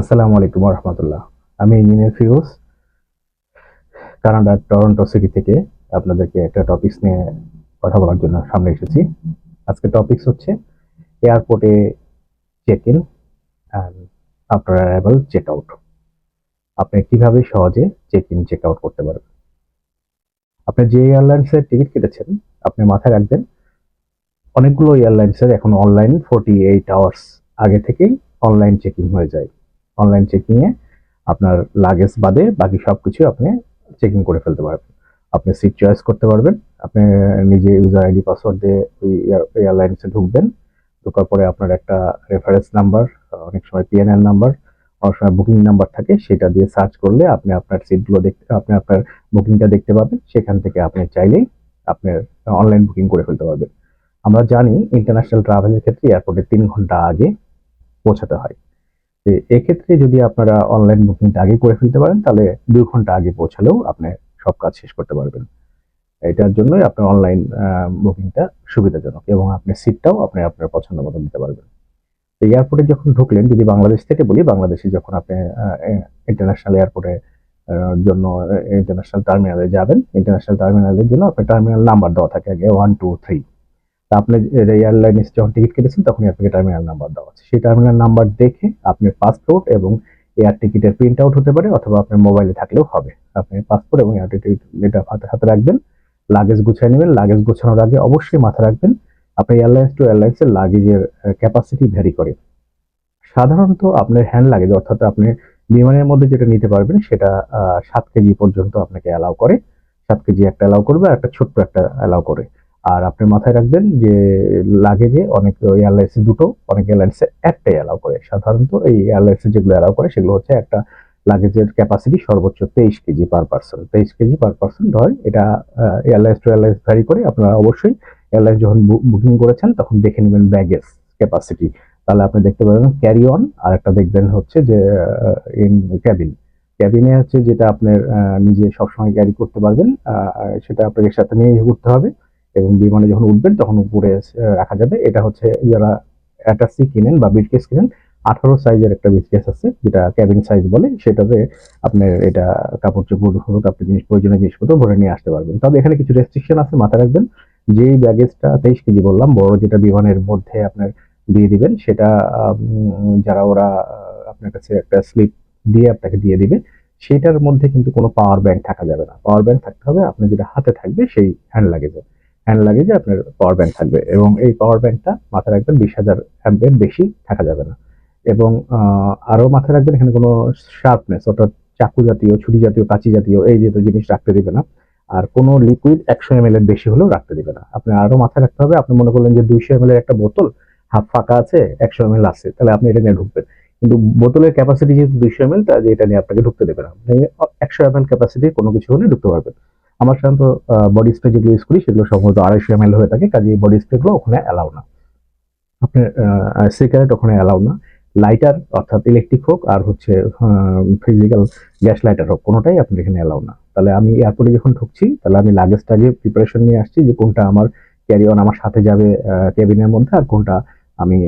আসসালামু আলাইকুম রহমতুল্লাহ আমি ইঞ্জিনিয়ার ফিরোজ, কানাডার টরন্টো সিটি থেকে আপনাদেরকে একটা টপিকস নিয়ে কথা বলার জন্য সামনে এসেছি। আজকে টপিকস হচ্ছে এয়ারপোর্টে check in after arrival check out আপনি কীভাবে সহজে চেক ইন চেক আউট করতে পারবেন? আপনি যে এয়ারলাইন্সের টিকিট কেটেছেন, আপনি মাথায় রাখবেন, অনেকগুলো এয়ারলাইন্সের এখন অনলাইন ফোর্টি এইট আওয়ার্স আগে থেকেই অনলাইন চেকিং হয়ে যায়। অনলাইন চেকিংয়ে আপনার লাগেজ বাদে বাকি সব কিছু আপনি চেকিং করে ফেলতে পারবেন। আপনি সিট চয়েস করতে পারবেন, আপনি নিজে ইউজার আইডি পাসওয়ার্ড দিয়ে ওই এয়ারলাইন্সে ঢুকবেন, ঢোকার পরে আপনার একটা রেফারেন্স নাম্বার অনেক সময় পিএনএন নাম্বার অনেক সময় বুকিং নাম্বার থাকে, সেটা দিয়ে সার্চ করলে আপনি আপনার সিটগুলো দেখতে, আপনি আপনার বুকিংটা দেখতে পাবেন, সেখান থেকে আপনি চাইলেই আপনার অনলাইন বুকিং করে ফেলতে পারবেন। আমরা জানি ইন্টারন্যাশনাল ট্রাভেলের ক্ষেত্রে এয়ারপোর্টে তিন ঘণ্টা আগে পৌঁছাতে হয়। তো এক্ষেত্রে যদি আপনারা অনলাইন বুকিংটা আগে করে ফেলতে পারেন, তাহলে দুই ঘণ্টা আগে পৌঁছালেও আপনি সব কাজ শেষ করতে পারবেন। এটার জন্যই আপনার অনলাইন বুকিংটা সুবিধাজনক এবং আপনি সিটটাও আপনি আপনার পছন্দ মতো নিতে পারবেন। তো এয়ারপোর্টে যখন ঢুকলেন, যদি বাংলাদেশ থেকে বলি, বাংলাদেশে যখন আপনি ইন্টারন্যাশনাল এয়ারপোর্টে জন্য ইন্টারন্যাশনাল টার্মিনালে যাবেন ইন্টারন্যাশনাল টার্মিনালের জন্য আপনার টার্মিনাল নাম্বার দেওয়া থাকে আগে ওয়ান টু থ্রি আপনি এয়ারলাইনে যখন টিকিট কেটেছেন, তখনই আপনাকে টার্মিনাল নাম্বার দেওয়া আছে। সেই টার্মিনাল নাম্বার দেখে আপনার পাসপোর্ট এবং এয়ার টিকিটের প্রিন্ট আউট হতে পারে অথবা আপনার মোবাইলে থাকলেও হবে। আপনি পাসপোর্ট এবং এয়ার টিকিট এটা হাতে হাতে রাখবেন লাগেজ গুছিয়ে নেবেন। লাগেজ গোছানোর আগে অবশ্যই মাথা রাখবেন, আপনি এয়ারলাইন্স টু এয়ারলাইন্সের লাগেজের ক্যাপাসিটি ভ্যারি করে। সাধারণত আপনার হ্যান্ড লাগেজ অর্থাৎ আপনি বিমানের মধ্যে যেটা নিতে পারবেন, সেটা সাত কেজি পর্যন্ত আপনাকে অ্যালাউ করে। সাত কেজি একটা অ্যালাউ করবে আর একটা ছোট্ট একটা অ্যালাউ করে। আর আপনি মাথায় রাখবেন যে লাগেজে অনেক এয়ারলাইন্সে দুটো, অনেক এয়ারলাইন্সে একটাই অ্যালাউ করে। সাধারণত এই এয়ারলাইন্সে যেগুলো অ্যালাউ করে সেগুলো হচ্ছে একটা লাগেজের ক্যাপাসিটি সর্বোচ্চ তেইশ কেজি পার পার্সন তেইশ কেজি পার পার্সন হয় এটা এয়ারলাইন্স টু এয়ারলাইন্স ভ্যারি করে আপনারা অবশ্যই এয়ারলাইন্স যখন বুকিং করেছেন তখন দেখে নেবেন ব্যাগেজ ক্যাপাসিটি তাহলে আপনি দেখতে পাবেন ক্যারি অন আর একটা দেখবেন হচ্ছে যে ইন ক্যাবিন ক্যাবিনে হচ্ছে যেটা আপনার নিজে সবসময় ক্যারি করতে পারবেন সেটা আপনাকে সাথে নিয়ে ঘুরতে হবে। এবং বিমানে যখন উঠবেন, তখন উপরে রাখা যাবে। এটা হচ্ছে যারা অ্যাটাসি কিনেন বা বিটকেস কিনেন, আঠারো সাইজের একটা বিটকেস আছে, যেটা ক্যাবিন সাইজ বলে, সেটাতে আপনার এটা কাপড় চোপড় হোক, আপনি জিনিস প্রয়োজনীয় জিনিসপত্র ভরে নিয়ে আসতে পারবেন। তবে এখানে কিছু রেস্ট্রিকশন আছে, মাথায় রাখবেন। যেই ব্যাগেজটা তেইশ কেজি বললাম, বড় যেটা বিমানের মধ্যে আপনার দিয়ে দিবেন, সেটা যারা ওরা আপনার কাছে একটা স্লিপ দিয়ে আপনাকে দিয়ে দিবে, সেটার মধ্যে কিন্তু কোনো পাওয়ার ব্যাংক থাকা যাবে না। পাওয়ার ব্যাংক থাকতে হবে আপনার যেটা হাতে থাকবে, সেই হ্যান্ড লাগেজে হ্যান্ড লাগেজে আপনার পাওয়ার ব্যাংক থাকবে এবং এই পাওয়ার ব্যাংকটা মাথায় রাখবেন বিশ হাজার অ্যাম্পের বেশি থাকা যাবে না। এবং আরও মাথায় রাখবেন এখানে কোনো শার্পনেস অর্থাৎ চাকু জাতীয়, ছুরি জাতীয়, কাঁচি জাতীয় এই জাতীয় জিনিস রাখতে দিবে না। আর কোনো লিকুইড একশো এম এর বেশি হলেও রাখতে দিবে না। আপনি আরও মাথায় রাখতে হবে, আপনি মনে করলেন যে দুইশো এম এর একটা বোতল, হাফ ফাঁকা আছে, একশো এম এল আছে, তাহলে আপনি এটা নিয়ে ঢুকবেন। কিন্তু বোতলের ক্যাপাসিটি যেহেতু দুইশো এম এল এটা নিয়ে আপনাকে ঢুকতে দেবে না। একশো এম এল ক্যাপাসিটির কোনো কিছু হলে ঢুকতে পারবেন। আমার সাধারণত বডি স্প্রে যেগুলো ইউজ করি, সেগুলো সম্ভবত আড়াইশো এম হয়ে থাকে কাজে বডি স্প্রেগুলো ওখানে অ্যালাউ না। আপনার সিগারেট ওখানে অ্যালাউ না। লাইটার অর্থাৎ ইলেকট্রিক হোক, আর হচ্ছে ফিজিক্যাল গ্যাস লাইটার হোক, কোনোটাই আপনি এখানে অ্যালাউ না। তাহলে আমি এয়ারপোর্টে যখন ঢুকছি, তাহলে আমি লাগেজটা আগে প্রিপারেশন নিয়ে আসছি যে কোনটা আমার ক্যারি অন আমার সাথে যাবে ক্যাবিনের মধ্যে, আর কোনটা আমি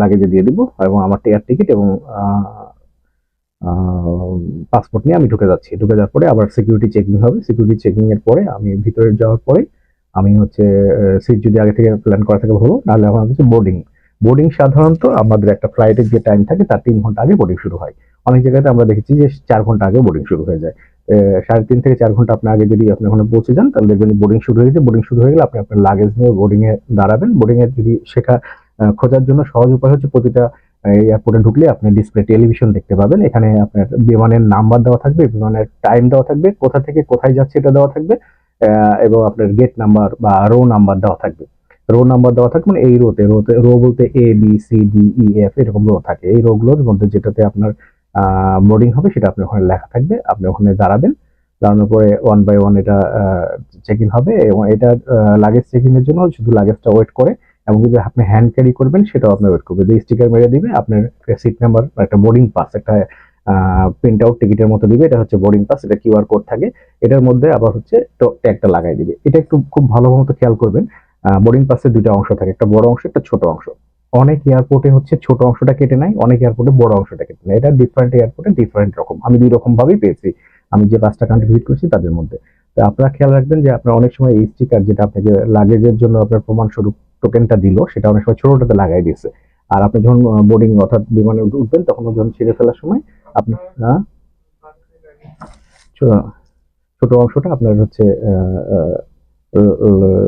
লাগেজে দিয়ে দিব, এবং আমার টেয়ার টিকিট এবং পাসপোর্ট নিয়ে আমি ঢুকে যাচ্ছি। ঢুকে যাওয়ার পরে আবার সিকিউরিটি চেকিং হবে। সিকিউরিটি চেকিং এর পরে আমি ভিতরে যাওয়ার পরে আমি হচ্ছে সিট যদি আগে থেকে প্ল্যান করা থাকে ভালো, নাহলে আমার হচ্ছে বোর্ডিং বোর্ডিং সাধারণত আমাদের একটা ফ্লাইটের যে টাইম থাকে, তার তিন ঘণ্টা আগে বোর্ডিং শুরু হয়। অনেক জায়গাতে আমরা দেখেছি যে চার ঘণ্টা আগে বোর্ডিং শুরু হয়ে যায়। সাড়ে তিন থেকে চার ঘণ্টা আপনার আগে যদি আপনি ওখানে পৌঁছে যান, তাহলে দেখবেন বোর্ডিং শুরু হয়ে গেছে। বোর্ডিং শুরু হয়ে গেলে আপনি আপনার লাগেজ নিয়ে বোর্ডিং এ দাঁড়াবেন। বোর্ডিং এ যদি শেখা খোঁজার জন্য সহজ উপায় হচ্ছে প্রতিটা এয়ারপোর্টে ঢুকলে আপনি ডিসপ্লে টেলিভিশন দেখতে পাবেন। এখানে আপনার বিমানের নাম্বার দেওয়া থাকবে, বিমানের টাইম দেওয়া থাকবে, কোথা থেকে কোথায় যাচ্ছে এটা দেওয়া থাকবে এবং আপনার গেট নাম্বার বা রো নাম্বার দেওয়া থাকবে। রো নাম্বার দেওয়া থাকবে মানে এই রোতে রোতে রো বলতে A B C D E F এরকম রো থাকে। এই রোগুলোর মধ্যে যেটাতে আপনার বোর্ডিং হবে সেটা আপনি ওখানে লেখা থাকবে। আপনি ওখানে দাঁড়াবেন, দাঁড়ানোর পরে ওয়ান বাই ওয়ান এটা চেক ইন হবে এবং এটা লাগেজ চেকিং এর জন্য শুধু লাগেজটা ওয়েট করে এবং যদি আপনি হ্যান্ড ক্যারি করবেন, সেটাও আপনার ওয়েট করবে যদি স্টিকার মেরে দিবে, আপনার সিট নাম্বার একটা বোর্ডিং পাস একটা প্রিন্ট আউট টিকিটের মতো দিবে, এটা হচ্ছে বোর্ডিং পাস এটা কিউআর কোড থাকে। এটার মধ্যে আবার হচ্ছে ট্যাগটা লাগাই দিবে। এটা একটু খুব ভালো মতো খেয়াল করবেন। বোর্ডিং পাসের দুইটা অংশ থাকে, একটা বড় অংশ, একটা ছোট অংশ। অনেক এয়ারপোর্টে হচ্ছে ছোট অংশটা কেটে নেয়, অনেক এয়ারপোর্টে বড় অংশটা কেটে নেয়। এটা ডিফারেন্ট এয়ারপোর্টে ডিফারেন্ট রকম। আমি দুই রকম ভাবেই পেয়েছি। আমি যে পাঁচটা কান্ট্রি ভিজিট করেছি, তাদের মধ্যে। তো আপনারা খেয়াল রাখবেন যে আপনার অনেক সময় এই স্টিকার যেটা আপনাকে লাগেজের জন্য আপনার প্রমাণস্বরূপ টোকেনটা দিল, সেটা অনেক সময় ছোটটাতে লাগাই দিয়েছে। আর আপনি যখন বোর্ডিং অর্থাৎ বিমানে উঠবেন, তখন যখন ছিঁড়ে ফেলার সময় আপনি হ্যাঁ? ছোট অংশটা আপনার হচ্ছে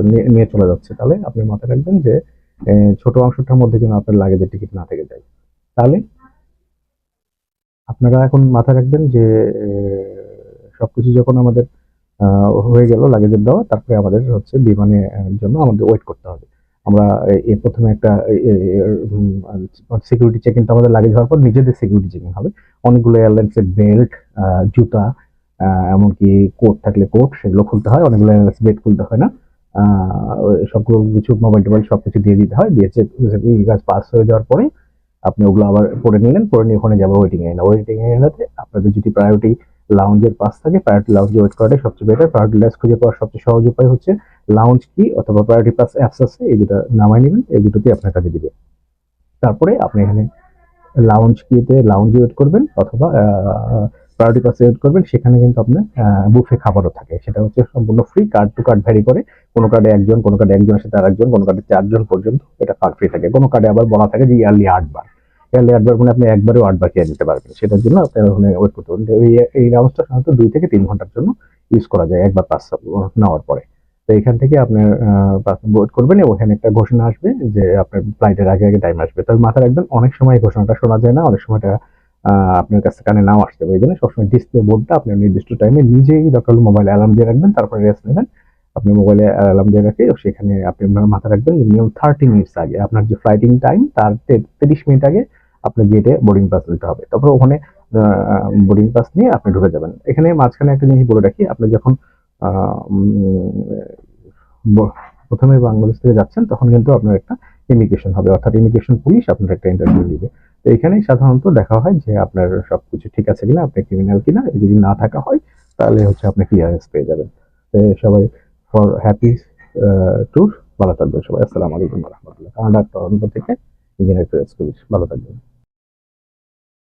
নিয়ে- চলে যাচ্ছে। তাহলে আপনি মাথায় রাখবেন যে ছোট অংশটার মধ্যে যেন আপনার লাগেজের টিকিট না থেকে যায়। তাহলে আপনারা এখন মাথায় রাখবেন যে সবকিছু যখন আমাদের হয়ে গেল লাগেজের দেওয়া, তারপরে আমাদের হচ্ছে বিমানে জন্য আমাদের ওয়েট করতে হবে। আমরা প্রথমে একটা সিকিউরিটি চেকিং আমাদের লাগেজ হওয়ার পর নিজেদের সিকিউরিটি চেকিং হবে। অনেকগুলো এয়ারলাইন্সের বেল্ট জুতা এমনকি কোট থাকলে কোট সেগুলো খুলতে হয়। অনেকগুলো এয়ারলাইন্স বেল্ট খুলতে হয় না। সবগুলো কিছু মোবাইল টোবাইল সব কিছু দিয়ে দিতে হয়। দিয়ে কাজ পাস হয়ে যাওয়ার পরে আপনি ওগুলো আবার পরে নিলেন। পরে নিয়ে ওখানে যাব ওয়েটিং এরিয়া ওয়েটিং এরিয়াতে আপনাদের যদি প্রায়োরিটি লাউঞ্জের পাস থাকে প্রায়োরিটি লাউঞ্জে ওয়েট করাটাই সবচেয়ে বেটার প্রায়োরিটি লাউঞ্জ খুঁজে পাওয়ার সবচেয়ে সহজ উপায় হচ্ছে লাউঞ্জ কি অথবা প্রায়োরিটি পাস অ্যাপস আছে এই দুটো নামাই নেবেন, এই দুটোতেই আপনার কাছে দিবে। তারপরে আপনি এখানে লাউঞ্জ কিতে লাউঞ্জে ওয়েট করবেন অথবা প্রায়োরিটি পাসে ওয়েট করবেন, সেখানে কিন্তু আপনার বুফে খাবারও থাকে। সেটা হচ্ছে সম্পূর্ণ free card to card vary করে কোনো কার্ডে একজন, কোনো কার্ডে একজনের সাথে আরেকজন, কোনো কার্ডে চারজন পর্যন্ত এটা কার্ড ফ্রি থাকে। কোনো কার্ডে আবার বলা থাকে যে ইয়ারলি আটবার। ইয়ারলি আটবার মানে আপনি একবারেও আটবার খেয়ে নিতে পারবেন। সেটার জন্য আপনি ওখানে ওয়েট করতে পারবেন এই লাউঞ্জটা সাধারণত দুই থেকে তিন ঘণ্টার জন্য ইউজ করা যায়, একবার পাস নেওয়ার পরে। তো এখান থেকে আপনার ওয়েট করবেন এখানে একটা ঘোষণা আসবে যে আপনার ফ্লাইটের আগে আগে টাইম আসবে। তবে মাথায় রাখবেন, অনেক সময় ঘোষণাটা শোনা যায় না, অনেক সময় এটা আপনার কাছে কানে নাও আসতে পারে। এই জন্য সবসময় ডিসপ্লে বোর্ডটা আপনার নির্দিষ্ট টাইমে নিজেই দরকার মোবাইলে অ্যালার্ম দিয়ে রাখবেন, তারপরে রেস্ট নেবেন। আপনি মোবাইলে অ্যালার্ম দিয়ে রাখে সেখানে আপনি আপনার মাথায় রাখবেন মিনিমাম থার্টি মিনিটস আগে। আপনার যে ফ্লাইটিং টাইম তার তিরিশ মিনিট আগে আপনার গেটে বোর্ডিং পাস নিতে হবে। তারপর ওখানে বোর্ডিং পাস নিয়ে আপনি ঢুকে যাবেন। এখানে মাঝখানে একটা জিনিস বলে রাখি, আপনি যখন প্রথমে বাংলাদেশ থেকে যাচ্ছেন, তখন কিন্তু আপনার একটা ইমিগ্রেশন হবে। অর্থাৎ ইমিগ্রেশন পুলিশ আপনার একটা ইন্টারভিউ দিবে তো এখানেই সাধারণত দেখা হয় যে আপনার সবকিছু ঠিক আছে কিনা, আপনি ক্রিমিনাল কিনা। যদি না থাকা হয়, তাহলে হচ্ছে আপনি ক্লিয়ারেন্স পেয়ে যাবেন। সবাই ফর হ্যাপি ট্যুর ভালো থাকবেন সবাই। আসসালামু আলাইকুম রহমতুল্লাহ। কানাডা টরন্টো থেকে ইঞ্জিনিয়ার পুলিশ ভালো থাকবেন।